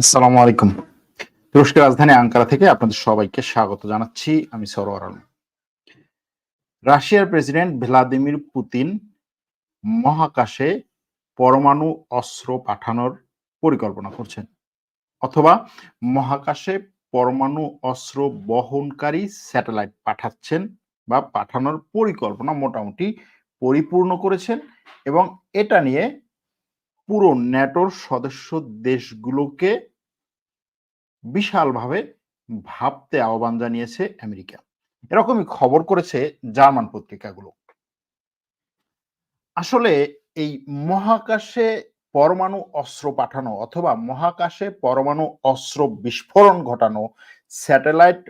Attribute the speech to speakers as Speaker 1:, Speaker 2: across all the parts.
Speaker 1: আসসালামু আলাইকুম। তুরস্কের রাজধানী আঙ্কারা থেকে আপনাদের সবাইকে স্বাগত জানাচ্ছি। আমি সরোয়ার আলম। রাশিয়ার প্রেসিডেন্ট ভ্লাদিমির পুতিন মহাকাশে পরমাণু অস্ত্র পাঠানোর পরিকল্পনা করছেন অথবা মহাকাশে পরমাণু অস্ত্র বহনকারী স্যাটেলাইট পাঠাচ্ছেন বা পাঠানোর পরিকল্পনা মোটামুটি পরিপূর্ণ করেছেন এবং এটা নিয়ে পুরো ন্যাটোর সদস্য দেশগুলোকে বিশালভাবে ভাবতে আহ্বান জানিয়েছে আমেরিকা। এরকমই খবর করেছে জার্মান পত্রিকাগুলো। আসলে এই মহাকাশে পরমাণু অস্ত্র পাঠানো অথবা মহাকাশে পরমাণু অস্ত্র বিস্ফোরণ ঘটানো, স্যাটেলাইট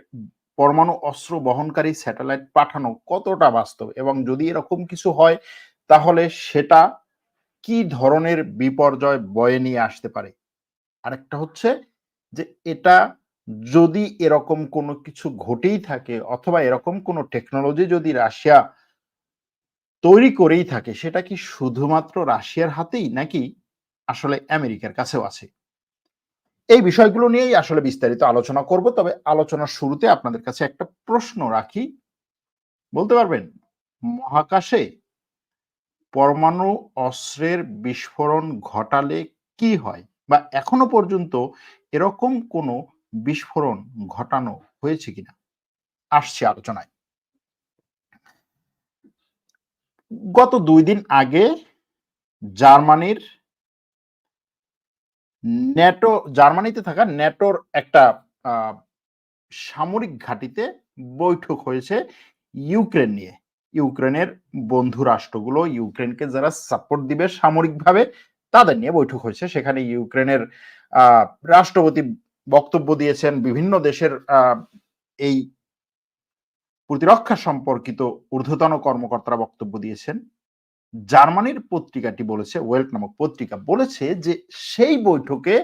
Speaker 1: পরমাণু অস্ত্র বহনকারী স্যাটেলাইট পাঠানো কতটা বাস্তব এবং যদি এরকম কিছু হয়, তাহলে সেটা কি ধরনের বিপর্যয় বয়ে নিয়ে আসতে পারে? আরেকটা হচ্ছে যে, এটা যদি এরকম কোনো কিছু ঘটেই থাকে অথবা এরকম কোনো টেকনোলজি যদি রাশিয়া তৈরি করেই থাকে, সেটা কি শুধুমাত্র রাশিয়ার হাতেই নাকি আসলে আমেরিকার কাছেও আছে? এই বিষয়গুলো নিয়েই আসলে বিস্তারিত আলোচনা করব, তবে আলোচনার শুরুতে আপনাদের কাছে একটা প্রশ্ন রাখি। বলতে পারবেন, মহাকাশে পরমাণু অস্ত্রের বিস্ফোরণ ঘটালে কি হয়? বা এখনও পর্যন্ত এরকম কোনো বিস্ফোরণ ঘটানো হয়েছে কিনা? আসছে আলোচনায়। গত দুই দিন আগে জার্মানির ন্যাটো, জার্মানিতে থাকা ন্যাটোর একটা সামরিক ঘাঁটিতে বৈঠক হয়েছে ইউক্রেন নিয়ে। ইউক্রেনের বন্ধু রাষ্ট্রগুলো ইউক্রেনকে যারা সাপোর্ট দিবে সামরিকভাবে, তাদের নিয়ে বৈঠক হয়েছে। সেখানে ইউক্রেনের রাষ্ট্রপতি বক্তব্য দিয়েছেন বিভিন্ন দেশের এই প্রতিরক্ষা সম্পর্কিত ঊর্ধ্বতন কর্মকর্তারা বক্তব্য দিয়েছেন। জার্মানির পত্রিকাটি বলেছে, ওয়েলক নামক পত্রিকা বলেছে যে সেই বৈঠকে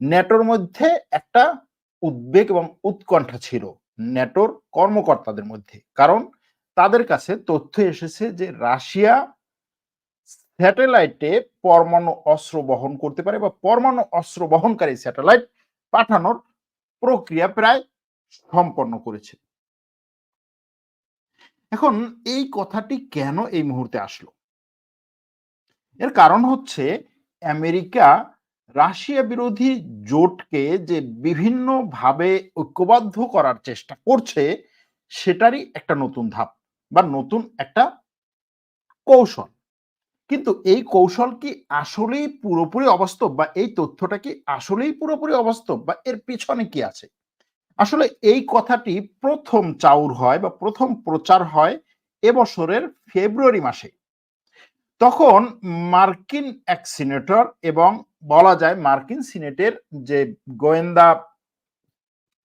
Speaker 1: ন্যাটোর মধ্যে একটা উদ্বেগ এবং উৎকণ্ঠা ছিল, ন্যাটোর কর্মকর্তাদের মধ্যে। কারণ তাদের কাছে তথ্য এসেছে যে রাশিয়া স্যাটেলাইটে পরমাণু অস্ত্র বহন করতে পারে বা পরমাণু অস্ত্র বহনকারী স্যাটেলাইট পাঠানোর প্রক্রিয়া প্রায় সম্পন্ন করেছে। এখন এই কথাটি কেন এই মুহূর্তে আসলো? এর কারণ হচ্ছে আমেরিকা রাশিয়া বিরোধী জোটকে যে বিভিন্নভাবে ঐক্যবদ্ধ করার চেষ্টা করছে, সেটারই একটা নতুন ধাপ। বা নতুন একটা কৌশল। কিন্তু এই কৌশল কি আসলেই পুরোপুরি অবাস্তব বা এই তথ্যটা কি আসলেই পুরোপুরি অবাস্তব বা এর পিছনে কি আছে? আসলে এই কথাটি প্রথম চাউর হয় বা প্রথম প্রচার হয় এবছরের ফেব্রুয়ারি মাসে। তখন মার্কিন এক সিনেটর এবং বলা যায় মার্কিন সিনেটের যে গোয়েন্দা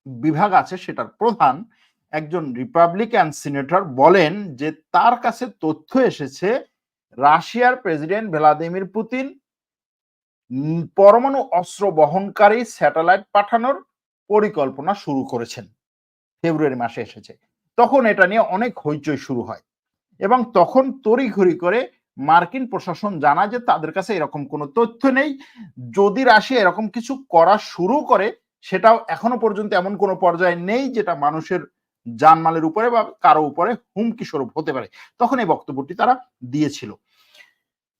Speaker 1: বিভাগ আছে সেটার প্রধান একজন রিপাবলিকান সিনেটর বলেন যে তার কাছে তথ্য এসেছে, রাশিয়ার প্রেসিডেন্ট ভ্লাদিমির পুতিন পরমাণু অস্ত্র বহনকারী স্যাটেলাইট পাঠানোর পরিকল্পনা শুরু করেছেন। ফেব্রুয়ারি মাসে এসেছে। তখন এটা নিয়ে অনেক হইচই শুরু হয় এবং তখন তড়িঘড়ি করে মার্কিন প্রশাসন জানায় যে তাদের কাছে এরকম কোনো তথ্য নেই। যদি রাশিয়া এরকম কিছু করা শুরু করে, সেটাও এখনও পর্যন্ত এমন কোনো পর্যায়ে নেই যেটা মানুষের জানমালের উপরে বা কারও উপরে হুমকি স্বরূপ হতে পারে। তখন এই বক্তব্যটি তারা দিয়েছিল।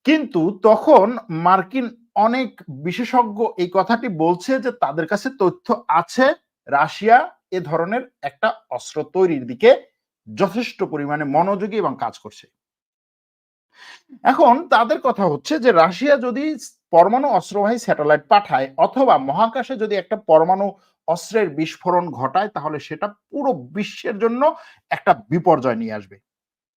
Speaker 1: কিন্তু তখন মার্কিন অনেক বিশেষজ্ঞ এই কথাটি বলছে যে তাদের কাছে তথ্য আছে, রাশিয়া এ ধরনের একটা অস্ত্র তৈরির দিকে যথেষ্ট পরিমাণে মনোযোগী এবং কাজ করছে। এখন তাদের কথা হচ্ছে যে রাশিয়া যদি পরমাণু অস্ত্রবাহী স্যাটেলাইট পাঠায় অথবা মহাকাশে যদি একটা পরমাণু অস্ত্রের বিস্ফোরণ ঘটায়, তাহলে সেটা পুরো বিশ্বের জন্য একটা বিপর্যয় নিয়ে আসবে।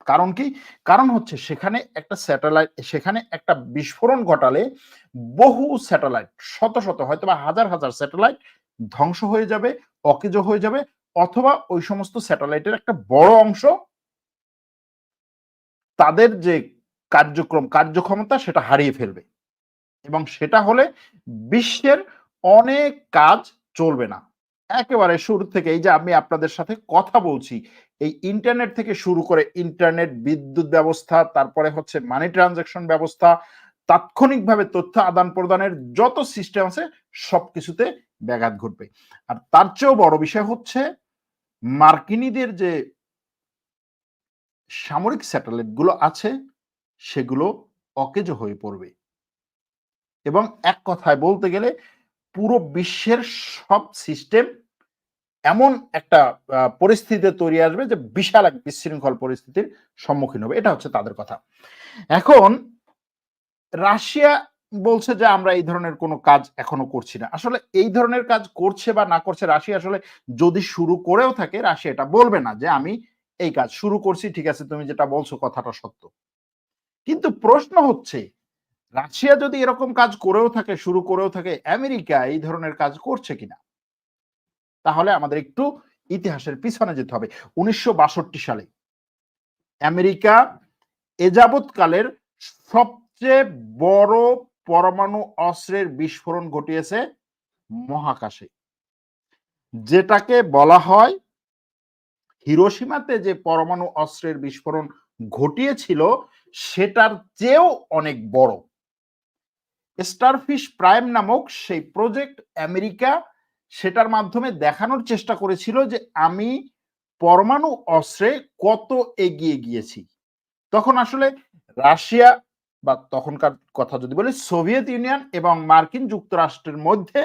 Speaker 1: কারণ কি? কারণ হচ্ছে সেখানে একটা স্যাটেলাইট, সেখানে একটা বিস্ফোরণ ঘটালে বহু স্যাটেলাইট, শত শত হয়তো বা হাজার হাজার স্যাটেলাইট ধ্বংস হয়ে যাবে, অকেজ হয়ে যাবে, অথবা ওই সমস্ত স্যাটেলাইটের একটা বড় অংশ তাদের যে কার্যক্রম, কার্যক্ষমতা সেটা হারিয়ে ফেলবে। এবং সেটা হলে বিশ্বের অনেক কাজ চলবে না। একেবারে শুরু থেকে এই যে আমি আপনাদের সাথে কথা বলছি, এই ইন্টারনেট থেকে শুরু করে ইন্টারনেট বিদ্যুৎ ব্যবস্থা, তারপরে হচ্ছে মানি ট্রানজাকশন ব্যবস্থা, তাৎক্ষণিকভাবে তথ্য আদান প্রদানের যত সিস্টেম আছে সবকিছুতে ব্যাঘাত ঘটবে। আর তার চেয়েও বড় বিষয় হচ্ছে মার্কিনীদের যে সামরিক স্যাটেলাইটগুলো আছে, সেগুলো অকেজ হয়ে পড়বে। এবং এক কথায় বলতে গেলে পুরো বিশ্বের সব সিস্টেম এমন একটা পরিস্থিতিতে তৈরি আসবে যে বিশাল এক বিশৃঙ্খল পরিস্থিতির সম্মুখীন হবে। এটা হচ্ছে তাদের কথা। এখন রাশিয়া বলছে যে আমরা এই ধরনের কোনো কাজ এখনও করছি না। আসলে এই ধরনের কাজ করছে বা না করছে রাশিয়া আসলে যদি শুরু করেও থাকে, রাশিয়া এটা বলবে না যে আমি এই কাজ শুরু করছি, ঠিক আছে, তুমি যেটা বলছো কথাটা সত্য। কিন্তু প্রশ্ন হচ্ছে রাশিয়া যদি এরকম কাজ করেও থাকে, শুরু করেও থাকে, আমেরিকা এই ধরনের কাজ করছে কিনা? তাহলে আমাদের একটু ইতিহাসের পিছনে যেতে হবে। উনিশশো বাষট্টি সালে আমেরিকা এযাবৎকালের সবচেয়ে বড় পরমাণু অস্ত্রের বিস্ফোরণ ঘটিয়েছে মহাকাশে। যেটাকে বলা হয় হিরোসীমাতে যে পরমাণু অস্ত্রের বিস্ফোরণ ঘটিয়েছিল, সেটার চেয়েও অনেক বড়। স্টারফিশ প্রাইম নামক সেই প্রজেক্ট আমেরিকা সেটার মাধ্যমে দেখানোর চেষ্টা করেছিল যে আমি পরমাণু অস্ত্রে কত এগিয়ে গিয়েছি। তখন আসলে রাশিয়া বা তখনকার কথা যদি বলি, সোভিয়েত ইউনিয়ন এবং মার্কিন যুক্তরাষ্ট্রের মধ্যে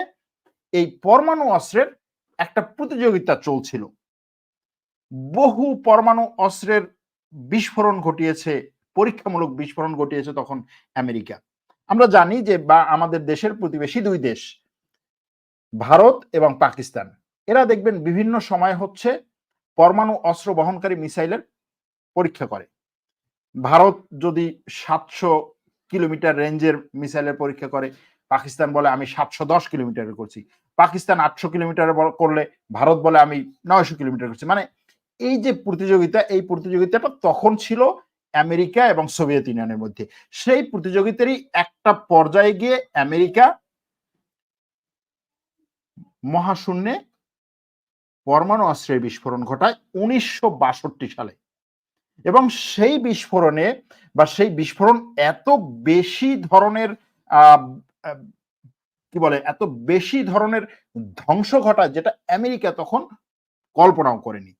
Speaker 1: এই পরমাণু অস্ত্রের একটা প্রতিযোগিতা চলছিল। বহু পরমাণু অস্ত্রের বিস্ফোরণ ঘটিয়েছে, পরীক্ষামূলক বিস্ফোরণ ঘটিয়েছে তখন আমেরিকা। আমরা জানি যে বা আমাদের দেশের প্রতিবেশী দুই দেশ, ভারত এবং পাকিস্তান। এরা দেখবেন বিভিন্ন সময় হচ্ছে পরমাণু অস্ত্র বহনকারী মিসাইলের পরীক্ষা করে। ভারত যদি সাতশো কিলোমিটার রেঞ্জের মিসাইলের পরীক্ষা করে, পাকিস্তান বলে আমি সাতশো দশ কিলোমিটার করছি। পাকিস্তান আটশো কিলোমিটার করলে ভারত বলে আমি নয়শো কিলোমিটার করছি। মানে এই যে প্রতিযোগিতা, এই প্রতিযোগিতাটা তখন ছিল আমেরিকা এবং সোভিয়েত ইউনিয়নের মধ্যে। সেই প্রতিযোগিতারই একটা পর্যায়ে গিয়ে আমেরিকা মহাশূন্যে পরমাণু অস্ত্রের বিস্ফোরণ ঘটায় উনিশশো সালে। এবং সেই বিস্ফোরণে বা সেই বিস্ফোরণ এত বেশি ধরনের কি বলে, এত বেশি ধরনের ধ্বংস ঘটায় যেটা আমেরিকা তখন কল্পনাও করেনি।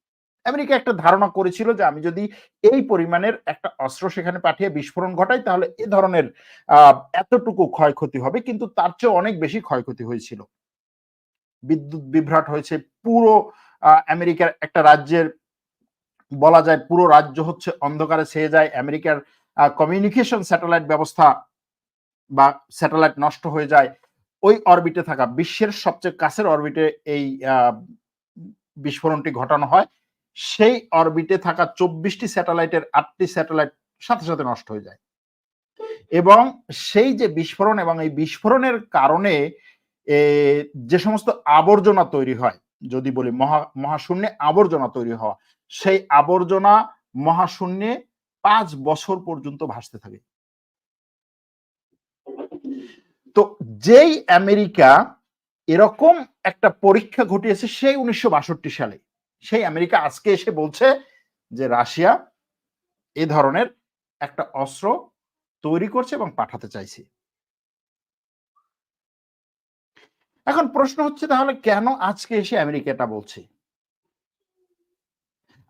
Speaker 1: আমেরিকা একটা ধারণা করেছিল যে আমি যদি এই পরিমাণের একটা অস্ত্র সেখানে পাঠিয়ে বিস্ফোরণ ঘটাই, তাহলে এ ধরনের এতটুকু ক্ষয়ক্ষতি হবে, কিন্তু তার চেয়ে অনেক বেশি ক্ষয়ক্ষতি হয়েছিল। বিদ্যুৎ বিভ্রাট হয়েছে পুরো আমেরিকার একটা রাজ্যের, বলা যায় পুরো রাজ্য হচ্ছে অন্ধকারে ছেয়ে যায়, আমেরিকার কমিউনিকেশন স্যাটেলাইট ব্যবস্থা বা স্যাটেলাইট নষ্ট হয়ে যায়। ওই অরবিটে থাকা বিশ্বের সবচেয়ে কাছের অরবিটে এই বিস্ফোরণটি ঘটানো হয়। সেই অরবিটে থাকা চব্বিশটি স্যাটেলাইটের আটটি স্যাটেলাইট সাথে সাথে নষ্ট হয়ে যায়। এবং সেই যে বিস্ফোরণ এবং এই বিস্ফোরণের কারণে যে সমস্ত আবর্জনা তৈরি হয়, যদি বলি মহা, মহাশূন্যে আবর্জনা তৈরি হওয়া, সেই আবর্জনা মহাশূন্যে পাঁচ বছর পর্যন্ত ভাসতে থাকে। তো যেই আমেরিকা এরকম একটা পরীক্ষা ঘটিয়েছে সেই উনিশশো বাষট্টি সালে। সেই আমেরিকা আজকে এসে বলছে যে রাশিয়া এ ধরনের একটা অস্ত্র তৈরি করছে এবং পাঠাতে চাইছে। এখন প্রশ্ন হচ্ছে তাহলে কেন আজকে এসে আমেরিকা এটা বলছে?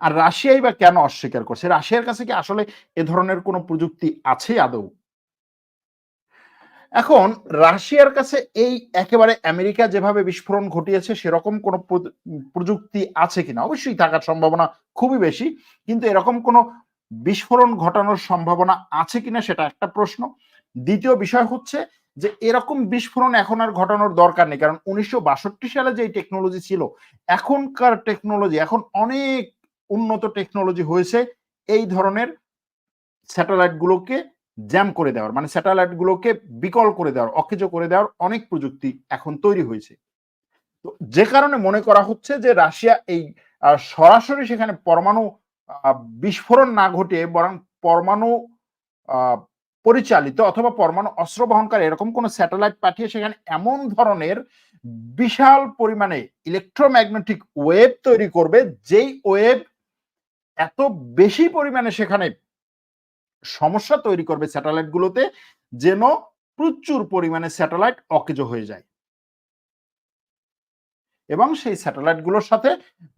Speaker 1: আর রাশিয়াই বা কেন অস্বীকার করছে? রাশিয়ার কাছে কি আসলে এ ধরনের কোনো প্রযুক্তি আছে আদৌ? এখন রাশিয়ার কাছে এই একেবারে আমেরিকা যেভাবে বিস্ফোরণ ঘটিয়েছে, সেরকম কোনো প্রযুক্তি আছে কিনা? অবশ্যই থাকার সম্ভাবনা খুবই বেশি, কিন্তু এরকম কোনো বিস্ফোরণ ঘটানোর সম্ভাবনা আছে কিনা সেটা একটা প্রশ্ন। দ্বিতীয় বিষয় হচ্ছে যে এরকম বিস্ফোরণ এখন আর ঘটানোর দরকার নেই, কারণ উনিশশো বাষট্টি সালে যে টেকনোলজি ছিল, এখনকার টেকনোলজি এখন অনেক উন্নত টেকনোলজি হয়েছে এই ধরনের স্যাটেলাইট গুলোকে জ্যাম করে দেওয়ার মানে স্যাটেলাইট গুলোকে বিকল করে দেওয়ার, অকেজ করে দেওয়ার অনেক প্রযুক্তি এখন তৈরি হয়েছে। তো যে কারণে মনে করা হচ্ছে যে রাশিয়া এই সরাসরি সেখানে পরমাণু বিস্ফোরণ না ঘটে বরং পরমাণু পরিচালিত অথবা পরমাণু অস্ত্র বহনকারী এরকম কোন স্যাটেলাইট পাঠিয়ে সেখানে এমন ধরনের বিশাল পরিমাণে ইলেকট্রোম্যাগনেটিক ওয়েব তৈরি করবে, যেই ওয়েব এত বেশি পরিমাণে সেখানে সমস্যা তৈরি করবে স্যাটেলাইট গুলোতে যেন প্রচুর পরিমাণে স্যাটেলাইট অকেজো হয়ে যায়। এবং সেই স্যাটেলাইটগুলোর সাথে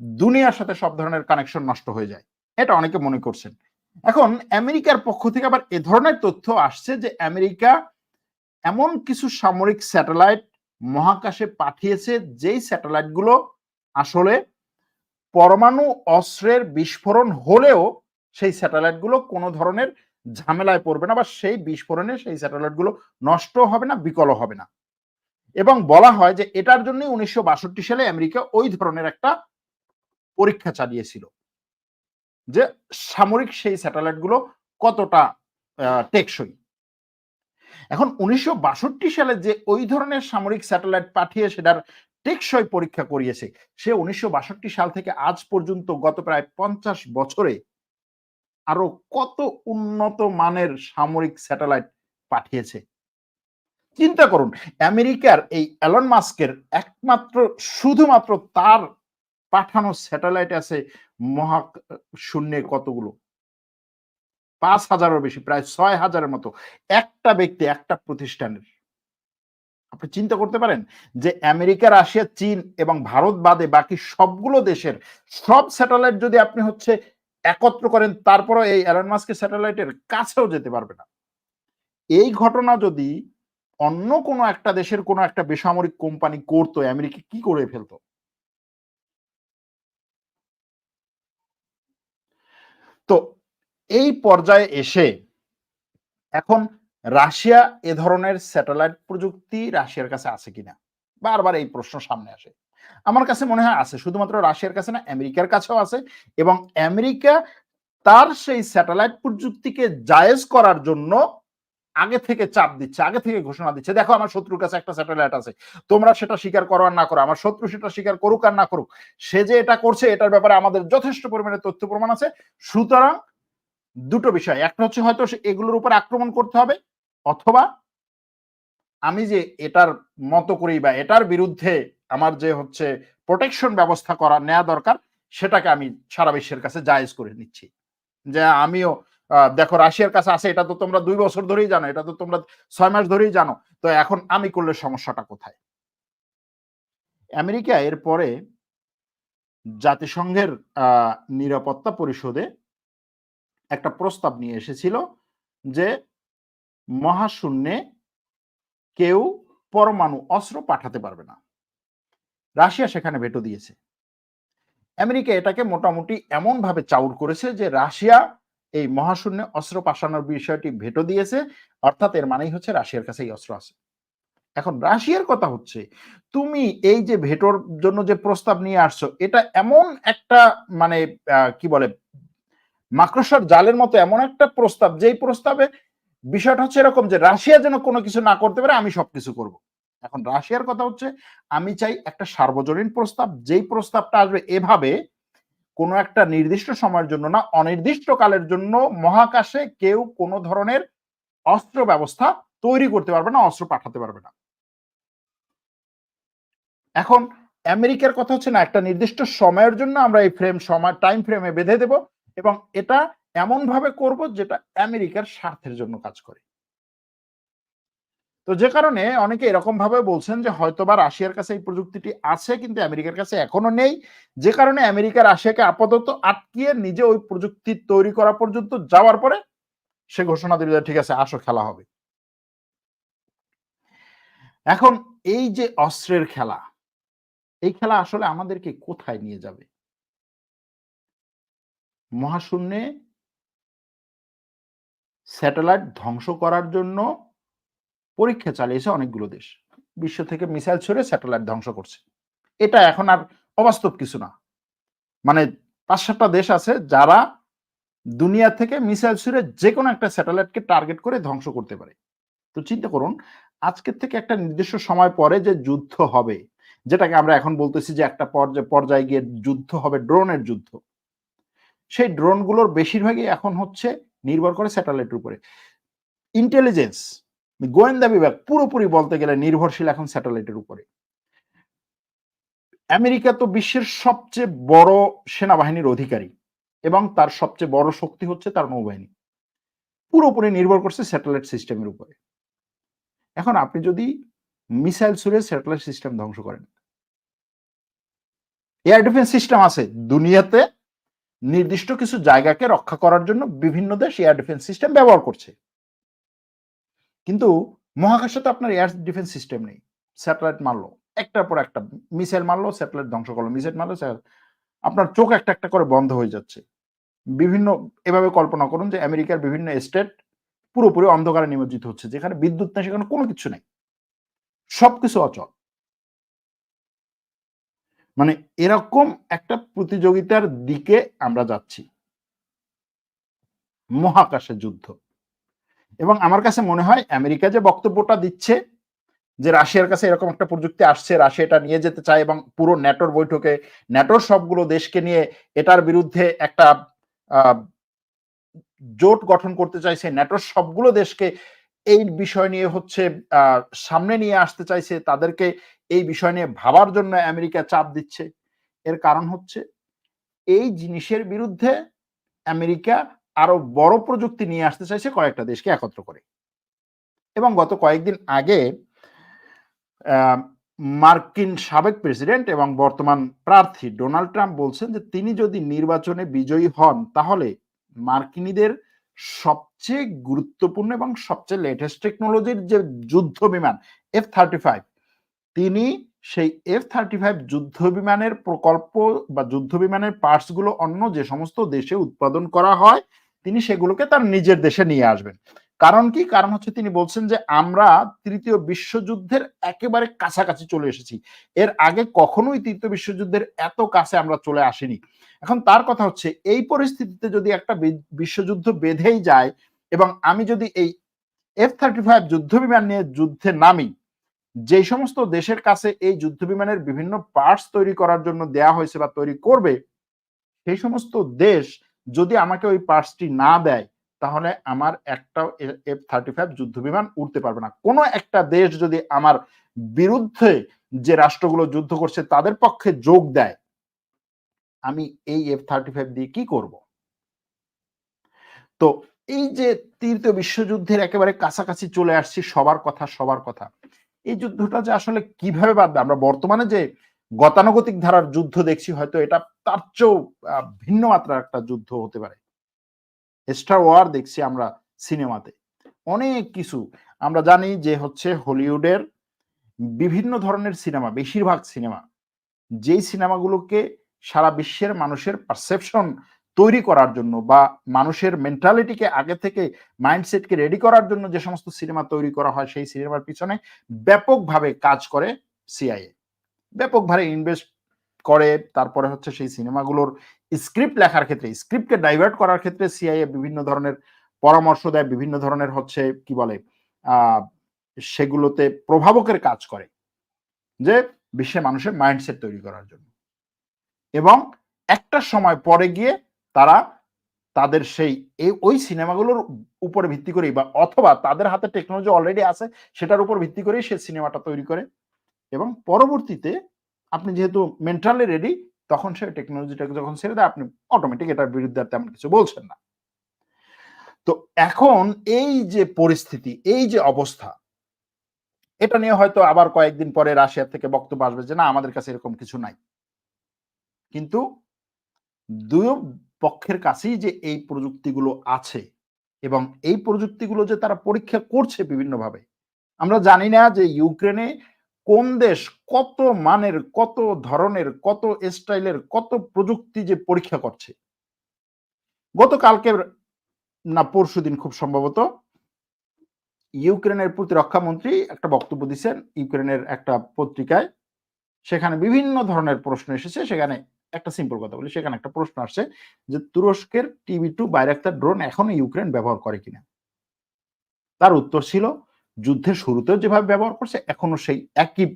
Speaker 1: দুনিয়ার সাথে সব ধরনের কানেকশন নষ্ট হয়ে যায়। এটা অনেকে মনে করছেন। এখন আমেরিকার পক্ষ থেকে আবার এ ধরনের তথ্য আসছে যে আমেরিকা এমন কিছু সামরিক স্যাটেলাইট মহাকাশে পাঠিয়েছে যেই স্যাটেলাইটগুলো আসলে পরমাণু অস্ত্রের বিস্ফোরণ হলেও সেই স্যাটেলাইটগুলো কোনো ধরনের ঝামেলায় পড়বে না বা সেই বিস্ফোরণে সেই স্যাটেলাইটগুলো নষ্ট হবে না বিকল হবে না। এবং বলা হয় যে এটার জন্য উনিশশো সালে আমেরিকা ওই ধরনের একটা পরীক্ষা চালিয়েছিল যে সামরিক সেই স্যাটেলাইটগুলো কতটা টেকসই। এখন উনিশশো বাষট্টি সালে যে ওই ধরনের সামরিক স্যাটেলাইট পাঠিয়ে সেটার টেকসই পরীক্ষা করিয়েছে, সে উনিশশো বাষট্টি সাল থেকে আজ পর্যন্ত গত প্রায় পঞ্চাশ বছরে আরও কত উন্নত মানের সামরিক স্যাটেলাইট পাঠিয়েছে। চিন্তা করুন, আমেরিকার এই অ্যালন মাস্কের একমাত্র, শুধুমাত্র তার পাঠানো স্যাটেলাইট আছে মহা শূন্যে কতগুলো? পাঁচ হাজারের বেশি, প্রায় ছয় হাজারের মতো। একটা ব্যক্তি, একটা প্রতিষ্ঠানের। আপনি চিন্তা করতে পারেন যে আমেরিকা, রাশিয়া, চীন এবং ভারত বাদে বাকি সবগুলো দেশের সব স্যাটেলাইট যদি আপনি হচ্ছে একত্র করেন তারপরে এই অ্যালন মাস্কের স্যাটেলাইটের কাছেও যেতে পারবে না। এই ঘটনা যদি অন্য কোনো একটা দেশের কোনো একটা বেসামরিক কোম্পানি করতো, আমেরিকা কি করে ফেলতো? তো এই পর্যায়ে এসে এখন রাশিয়া এ ধরনের স্যাটেলাইট প্রযুক্তি রাশিয়ার কাছে আছে কিনা? বারবার এই প্রশ্ন সামনে আসে। আমার কাছে মনে হয় আছে। শুধুমাত্র রাশিয়ার কাছে না, আমেরিকার কাছেও আছে এবং আমেরিকা তার সেই স্যাটেলাইট প্রযুক্তিকে জায়েজ করার জন্য আগে থেকে চাপ দিচ্ছে, আগে থেকে ঘোষণা দিচ্ছে। দেখো, আমার শত্রুর কাছে একটা স্যাটেলাইট আছে। তোমরা সেটা স্বীকার করো আর না করো। আমার শত্রু সেটা স্বীকার করুক আর না করুক। সে যে এটা করছে, এটার ব্যাপারে আমাদের যথেষ্ট পরিমাণে তথ্য প্রমাণ আছে। সুতরাং দুটো বিষয়। একটা হচ্ছে হয়তো এগুলোর উপর আক্রমণ করতে হবে, অথবা আমি যে এটার মতো করি বা এটার বিরুদ্ধে আমার যে হচ্ছে প্রোটেকশন ব্যবস্থা করা নেওয়া দরকার, সেটাকে আমি সারা বিশ্বের কাছে জায়েজ করে নিচ্ছি। যে আমিও দেখো রাশিয়ার কাছে আছে, এটা তো তোমরা দুই বছর ধরেই জানো, এটা তো তোমরা ছয় মাস ধরেই জানো, তো এখন আমি করলে সমস্যাটা কোথায়? আমেরিকা এরপরে জাতিসংঘের নিরাপত্তা পরিষদে একটা প্রস্তাব নিয়ে এসেছিল যে মহাশূন্যে কেউ পরমাণু অস্ত্র পাঠাতে পারবে না। রাশিয়া সেখানে ভেটো দিয়েছে। আমেরিকা এটাকে মোটামুটি এমন ভাবে চাউর করেছে যে রাশিয়া এই মহাশূন্যে অস্ত্র পাঠানোর বিষয়টি ভেটো দিয়েছে, অর্থাৎ এর মানেই হচ্ছে রাশিয়ার কাছে এই অস্ত্র আছে। এখন রাশিয়ার কথা হচ্ছে, তুমি এই যে ভেটোর জন্য যে প্রস্তাব নিয়ে আসছো, এটা এমন একটা মানে কি বলে, মাকড়সার জালের মতো এমন একটা প্রস্তাব, যেই প্রস্তাবে বিষয়টা হচ্ছে এরকম যে রাশিয়া যেন কোনো কিছু না করতে পারে, আমি সবকিছু করব। এখন রাশিয়ার কথা হচ্ছে, আমি চাই একটা সার্বজনীন প্রস্তাব, যেই প্রস্তাবটা আসবে এভাবে কোনো একটা নির্দিষ্ট সময়ের জন্য না অনির্দিষ্ট কালের জন্য মহাকাশে কেউ কোনো ধরনের অস্ত্র ব্যবস্থা তৈরি করতে পারবে না, অস্ত্র পাঠাতে পারবে না। এখন আমেরিকার কথা হচ্ছে না, একটা নির্দিষ্ট সময়ের জন্য আমরা এই ফ্রেম সময় টাইম ফ্রেমে বেঁধে দেব এবং এটা এমন ভাবে করব যেটা আমেরিকার স্বার্থের জন্য কাজ করে। তো যে কারণে অনেকে এরকম ভাবে বলছেন যে হয়তোবা রাশিয়ার কাছে এই প্রযুক্তিটি আছে, কিন্তু আমেরিকার কাছে এখনও নেই। যে কারণে আমেরিকা রাশিয়াকে আপাতত আটকিয়ে নিজে ওই প্রযুক্তি তৈরি করা পর্যন্ত যাওয়ার পরে সে ঘোষণা দিবে ঠিক আছে, আসো, খেলা হবে। এখন এই যে অস্ত্রের খেলা, এই খেলা আসলে আমাদেরকে কোথায় নিয়ে যাবে? মহাশূন্যে স্যাটেলাইট ধ্বংস করার জন্য পরীক্ষা চালিয়েছে অনেকগুলো দেশ। বিশ্ব থেকে মিসাইল ছড়ে স্যাটেলাইট ধ্বংস করছে। এটা এখন আর অবাস্তব কিছু না। মানে পাঁচ সাতটা দেশ আছে যারা দুনিয়া থেকে মিসাইল ছুড়ে যে কোনো একটা স্যাটেলাইটকে টার্গেট করে ধ্বংস করতে পারে। তো চিন্তা করুন, আজকের থেকে একটা নির্দিষ্ট সময় পরে যে যুদ্ধ হবে, যেটাকে আমরা এখন বলতেছি যে একটা পর্যায়ে পর্যায়ে গিয়ে যুদ্ধ হবে, ড্রোনের যুদ্ধ। সেই ড্রোনগুলোর বেশিরভাগই এখন হচ্ছে নির্ভর করে স্যাটেলাইটের উপরে। ইন্টেলিজেন্স গোয়েন্দা বিভাগ পুরোপুরি বলতে গেলে নির্ভরশীল এখন স্যাটেলাইটের উপরে। আমেরিকা তো বিশ্বের সবচেয়ে বড় সেনাবাহিনীর অধিকারী এবং তার সবচেয়ে বড় শক্তি হচ্ছে তার নৌবাহিনী। পুরোপুরি নির্ভর করছে স্যাটেলাইট সিস্টেমের উপরে। এখন আপনি যদি মিসাইল ছুড়ে স্যাটেলাইট সিস্টেম ধ্বংস করেন। এয়ার ডিফেন্স সিস্টেম আছে দুনিয়াতে। নির্দিষ্ট কিছু জায়গাকে রক্ষা করার জন্য বিভিন্ন দেশ এয়ার ডিফেন্স সিস্টেম ব্যবহার করছে। কিন্তু মহাকাশে তো আপনার এয়ার ডিফেন্স সিস্টেম নেই। স্যাটেলাইট মারলো, একটার পর একটা মিসাইল মারলো স্যাটেলাইট ধ্বংস করল মিসাইল মারলো আপনার চোখ একটা একটা করে বন্ধ হয়ে যাচ্ছে। বিভিন্ন, এভাবে কল্পনা করুন যে আমেরিকার বিভিন্ন স্টেট পুরোপুরি অন্ধকারে নিমজ্জিত হচ্ছে, যেখানে বিদ্যুৎ নেই, সেখানে কোনো কিছু নেই। সবকিছু অচল। মানে এরকম একটা প্রতিযোগিতার দিকে আমরা যাচ্ছি। মহাকাশে যুদ্ধ। এবং আমার কাছে মনে হয় আমেরিকা যে বক্তব্যটা দিচ্ছে যে রাশিয়ার কাছে এরকম একটা প্রযুক্তি আসছে, রাশিয়া এটা নিয়ে যেতে চায় এবং পুরো ন্যাটোর বৈঠকে, ন্যাটোর সবগুলো দেশকে নিয়ে এটার বিরুদ্ধে একটা জোট গঠন করতে চাইছে, ন্যাটোর সবগুলো দেশকে এই বিষয় নিয়ে হচ্ছে সামনে নিয়ে আসতে চাইছে, তাদেরকে এই বিষয় নিয়ে ভাবার জন্য আমেরিকা চাপ দিচ্ছে। এর কারণ হচ্ছে এই জিনিসের বিরুদ্ধে আমেরিকা আরও বড় প্রযুক্তি নিয়ে আসতে চাইছে কয়েকটা দেশকে একত্র করে। এবং গত কয়েকদিন আগে মার্কিন সাবেক প্রেসিডেন্ট এবং বর্তমান প্রার্থী ডোনাল্ড ট্রাম্প বলছেন যে তিনি যদি নির্বাচনে বিজয়ী হন, তাহলে মার্কিনীদের সবচেয়ে গুরুত্বপূর্ণ এবং সবচেয়ে লেটেস্ট টেকনোলজির যে যুদ্ধ বিমান এফ থার্টি ফাইভ তিনি সেই এফ থার্টি ফাইভ যুদ্ধ বিমানের প্রকল্প বা যুদ্ধ বিমানের পার্টসগুলো অন্য যে সমস্ত দেশে উৎপাদন করা হয় তিনি সেগুলোকে তার নিজের দেশে নিয়ে আসবেন। কারণ কি? কারণ হচ্ছে তিনি বলছেন যে, আমরা তৃতীয় বিশ্বযুদ্ধের একেবারে কাছাকাছি চলে এসেছি। এর আগে কখনোই তৃতীয় বিশ্বযুদ্ধের এত কাছে আমরা চলে আসিনি। এখন তার কথা হচ্ছে, এই পরিস্থিতিতে যদি একটা বিশ্বযুদ্ধ বেঁধেই যায় এবং আমি যদি এই এফ থার্টি ফাইভ যুদ্ধ বিমান নিয়ে যুদ্ধে নামি যে সমস্ত দেশের কাছে এই যুদ্ধ বিমানের বিভিন্ন পার্টস তৈরি করার জন্য দেয়া হয়েছে বা তৈরি করবে, সেই সমস্ত দেশ যদি আমাকে ওই পার্টসটি না দেয়, তাহলে আমার একটা এফ থার্টি ফাইভ যুদ্ধ বিমান উঠতে পারবে না। কোনো একটা দেশ যদি আমার বিরুদ্ধে যে রাষ্ট্রগুলো যুদ্ধ করছে তাদের পক্ষে যোগ দেয়, আমি এই এফ থার্টি ফাইভ দিয়ে কি করব? তো এই যে তৃতীয় বিশ্বযুদ্ধের একেবারে কাছাকাছি চলে আসছি, সবার কথা সবার কথা। এই যুদ্ধটা যে আসলে কীভাবে বাদবে আমরা বর্তমানে যে গতানুগতিক ধারার যুদ্ধ দেখছি, হয়তো এটা তার চেয়েও ভিন্ন মাত্রার একটা যুদ্ধ হতে পারে। স্টার ওয়ার দেখছি আমরা সিনেমাতে। অনেক কিছু। আমরা জানি যে হচ্ছে হলিউডের বিভিন্ন ধরনের সিনেমা, বেশিরভাগ সিনেমা, যেই সিনেমাগুলোকে সারা বিশ্বের মানুষের পারসেপশন তৈরি করার জন্য বা মানুষের মেন্টালিটিকে আগে থেকে মাইন্ডসেটকে রেডি করার জন্য যে সমস্ত সিনেমা তৈরি করা হয়, সেই সিনেমার পিছনে ব্যাপকভাবে কাজ করে সিআইএ ব্যাপকভাবে ইনভেস্ট করে, তারপরে হচ্ছে সেই সিনেমাগুলোর স্ক্রিপ্ট লেখার ক্ষেত্রে স্ক্রিপ্টকে ডাইভার্ট করার ক্ষেত্রে সিআইএ বিভিন্ন ধরনের পরামর্শ দেয়, বিভিন্ন ধরনের হচ্ছে কি বলে সেগুলোতে প্রভাবকের কাজ করে যে বিশ্বে মানুষের মাইন্ডসেট তৈরি করার জন্য। এবং একটা সময় পরে গিয়ে তারা তাদের সেই ওই সিনেমাগুলোর উপরে ভিত্তি করেই বা অথবা তাদের হাতে টেকনোলজি অলরেডি আছে, সেটার উপর ভিত্তি করেই সে সিনেমাটা তৈরি করে। এবং পরবর্তীতে আপনি যেহেতু মেন্টালি রেডি তখন সে টেকনোলজিটাকে যখন ছেড়ে দেয়, আপনি অটোমেটিক এটার বিরুদ্ধে আর তেমন কিছু বলছেন না। তো এখন এই যে পরিস্থিতি, এই যে অবস্থা, এটা নিয়ে হয়তো আবার কয়েকদিন পরে রাশিয়া থেকে বক্তব্য আসবে যে, না, আমাদের কাছে এরকম কিছু নাই। কিন্তু দুই পক্ষের কাছেই যে এই প্রযুক্তিগুলো আছে এবং এই প্রযুক্তিগুলো যে তারা পরীক্ষা করছে বিভিন্নভাবে, আমরা জানি না যে ইউক্রেনে কোন দেশ কত মানের, কত ধরনের, কত স্টাইলের কত প্রযুক্তি যে পরীক্ষা করছে? গতকালকে না পরশু দিন খুব সম্ভবত, ইউক্রেনের প্রতিরক্ষা মন্ত্রী একটা বক্তব্য দিচ্ছেন ইউক্রেনের একটা পত্রিকায়। সেখানে বিভিন্ন ধরনের প্রশ্ন এসেছে, সেখানে একটা সিম্পল কথা বলি, সেখানে একটা প্রশ্ন আসছে যে তুরস্কের টিভি টু বাইরাক্তার ড্রোন এখনও ইউক্রেন ব্যবহার করে কিনা? তার উত্তর ছিল যুদ্ধের শুরুতেও যেভাবে ব্যবহার করছে, এখনও সেই একই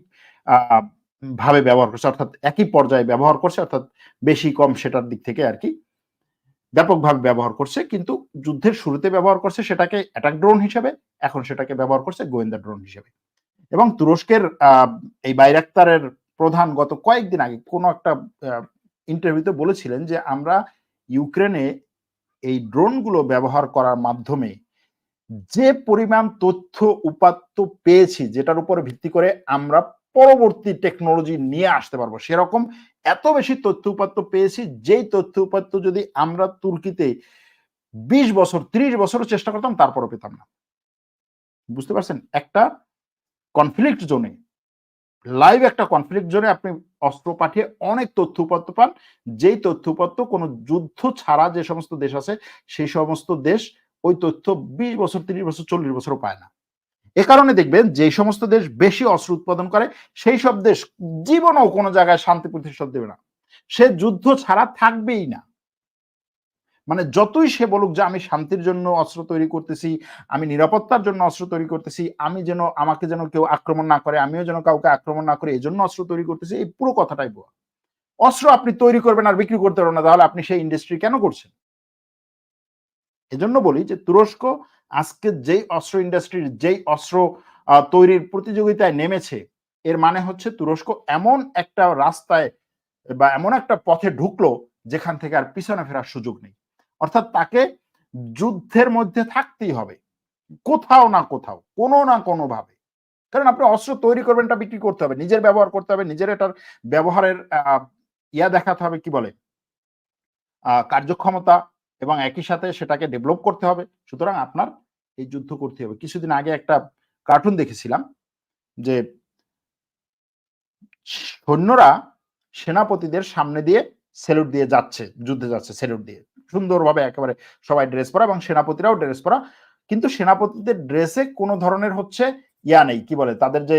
Speaker 1: ভাবে ব্যবহার করছে, অর্থাৎ একই পর্যায়ে ব্যবহার করছে, অর্থাৎ বেশি কম সেটার দিক থেকে আর কি, ব্যাপকভাবে ব্যবহার করছে, কিন্তু যুদ্ধের শুরুতে ব্যবহার করছে সেটাকে অ্যাটাক ড্রোন হিসেবে, এখন সেটাকে ব্যবহার করছে গোয়েন্দা ড্রোন হিসেবে। এবং তুরস্কের এই বাইরাক্তারের প্রধান গত কয়েকদিন আগে কোনো একটা ইন্টারভিউতে বলেছিলেন যে আমরা ইউক্রেনে এই ড্রোনগুলো ব্যবহার করার মাধ্যমে যে পরিমাণ তথ্য উপাত্ত পেয়েছি, যেটার উপরে ভিত্তি করে আমরা পরবর্তী টেকনোলজি নিয়ে আসতে পারব। সেরকম এত বেশি তথ্য উপাত্ত পেয়েছি, যেই তথ্য উপাত্ত যদি আমরা তুর্কিতে বিশ বছর, ত্রিশ বছরও চেষ্টা করতাম, তারপরও পেতাম না। বুঝতে পারছেন? একটা কনফ্লিক্ট জোনে লাইভ একটা কনফ্লিক্ট জোনে আপনি অস্ত্র পাঠিয়ে অনেক তথ্য উপাত্ত পান। যেই তথ্য উপাত্ত কোনো যুদ্ধ ছাড়া যে সমস্ত দেশ আছে, সেই সমস্ত দেশ ওই তথ্য বিশ বছর, তিরিশ বছর, চল্লিশ বছরও পায় না। এ কারণে দেখবেন যে সমস্ত দেশ বেশি অস্ত্র উৎপাদন করে, সেই সব দেশ জীবনেও কোনো জায়গায় শান্তি প্রতিষ্ঠা দেবে না। সে যুদ্ধ ছাড়া থাকবেই না। মানে যতই সে বলুক যে আমি শান্তির জন্য অস্ত্র তৈরি করতেছি, আমি নিরাপত্তার জন্য অস্ত্র তৈরি করতেছি, আমি যেন, আমাকে যেন কেউ আক্রমণ না করে, আমিও যেন কাউকে আক্রমণ না করে, এই জন্য অস্ত্র তৈরি করতেছি, এই পুরো কথাটাই বোয়া অস্ত্র আপনি তৈরি করবেন আর বিক্রি করতে পারবেন না, তাহলে আপনি সেই ইন্ডাস্ট্রি কেন করছেন? এজন্য বলি যে তুরস্ক আজকে যেই অস্ত্র ইন্ডাস্ট্রির যেই অস্ত্র তৈরির প্রতিযোগিতায় নেমেছে, এর মানে হচ্ছে তুরস্ক এমন একটা রাস্তায় বা এমন একটা পথে ঢুকলো যেখান থেকে আর পিছনে ফেরার সুযোগ নেই। অর্থাৎ তাকে যুদ্ধের মধ্যে থাকতেই হবে, কোথাও না কোথাও, কোনো না কোনো ভাবে কারণ আপনি অস্ত্র তৈরি করবেন এটা বিক্রি করতে হবে, নিজের ব্যবহার করতে হবে, নিজের এটার ব্যবহারের ইয়া দেখাতে হবে, কি বলে? কার্যক্ষমতা এবং একই সাথে সেটাকে ডেভেলপ করতে হবে। সুতরাং আপনার এই যুদ্ধ করতে হবে। কিছুদিন আগে একটা কার্টুন দেখেছিলাম যে সৈন্যরা সেনাপতিদের সামনে দিয়ে সেলুট দিয়ে যাচ্ছে, যুদ্ধে যাচ্ছে সেলুট দিয়ে। সুন্দরভাবে একেবারে সবাই ড্রেস পরা এবং সেনাপতিরাও ড্রেস পরা। কিন্তু সেনাপতিদের ড্রেসে কোনো ধরনের হচ্ছে ইয়া নেই, কি বলে? তাদের যে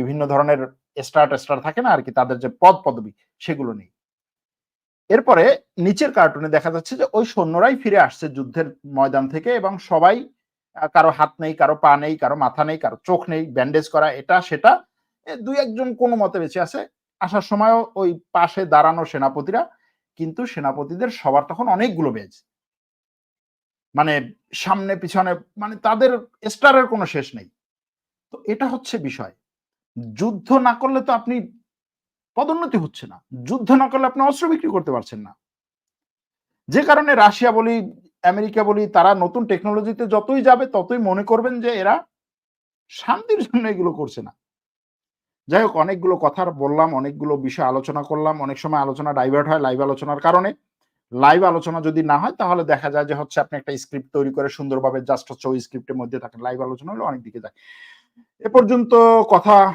Speaker 1: বিভিন্ন ধরনের স্টার থাকে না আর কি, তাদের যে পদ পদবি সেগুলো নেই। এরপরে নিচের কার্টুনে দেখা যাচ্ছে যে ওই সৈন্যরাই ফিরে আসছে যুদ্ধের ময়দান থেকে এবং সবাই কারও হাত নেই, কারও পা নেই, কারও মাথা নেই, কারও চোখ নেই ব্যান্ডেজ করা, এটা, সেটা দুই একজন কোনো মতে বেঁচে আছে। আসার সময়ও ওই পাশে দাঁড়ানো সেনাপতিরা, কিন্তু সেনাপতিদের সবার তখন অনেকগুলো বেজ মানে সামনে, পিছনে মানে তাদের স্টারের কোনো শেষ নেই। তো এটা হচ্ছে বিষয়। যুদ্ধ না করলে তো আপনি পদোন্নতি হচ্ছে না। যুদ্ধ না করলে আপনি অস্ত্র বিক্রি করতে পারছেন না। যে কারণে রাশিয়া বলি, আমেরিকা বলি, তারা নতুন টেকনোলজিতে যতই যাবে, ততই মনে করবেন যে এরা শান্তির জন্য এগুলো করছে না। যাই হোক, অনেকগুলো কথা বললাম, অনেকগুলো বিষয় আলোচনা করলাম, অনেক সময় আলোচনা ডাইভার্ট হয় লাইভ আলোচনার কারণে। লাইভ আলোচনা যদি না হয়, তাহলে দেখা যায় যে হচ্ছে আপনি একটা স্ক্রিপ্ট তৈরি করে সুন্দরভাবে জাস্ট হচ্ছে ওই স্ক্রিপ্টের মধ্যে থাকেন। লাইভ আলোচনা হলে অনেক দিকে যায়। এ পর্যন্ত কথা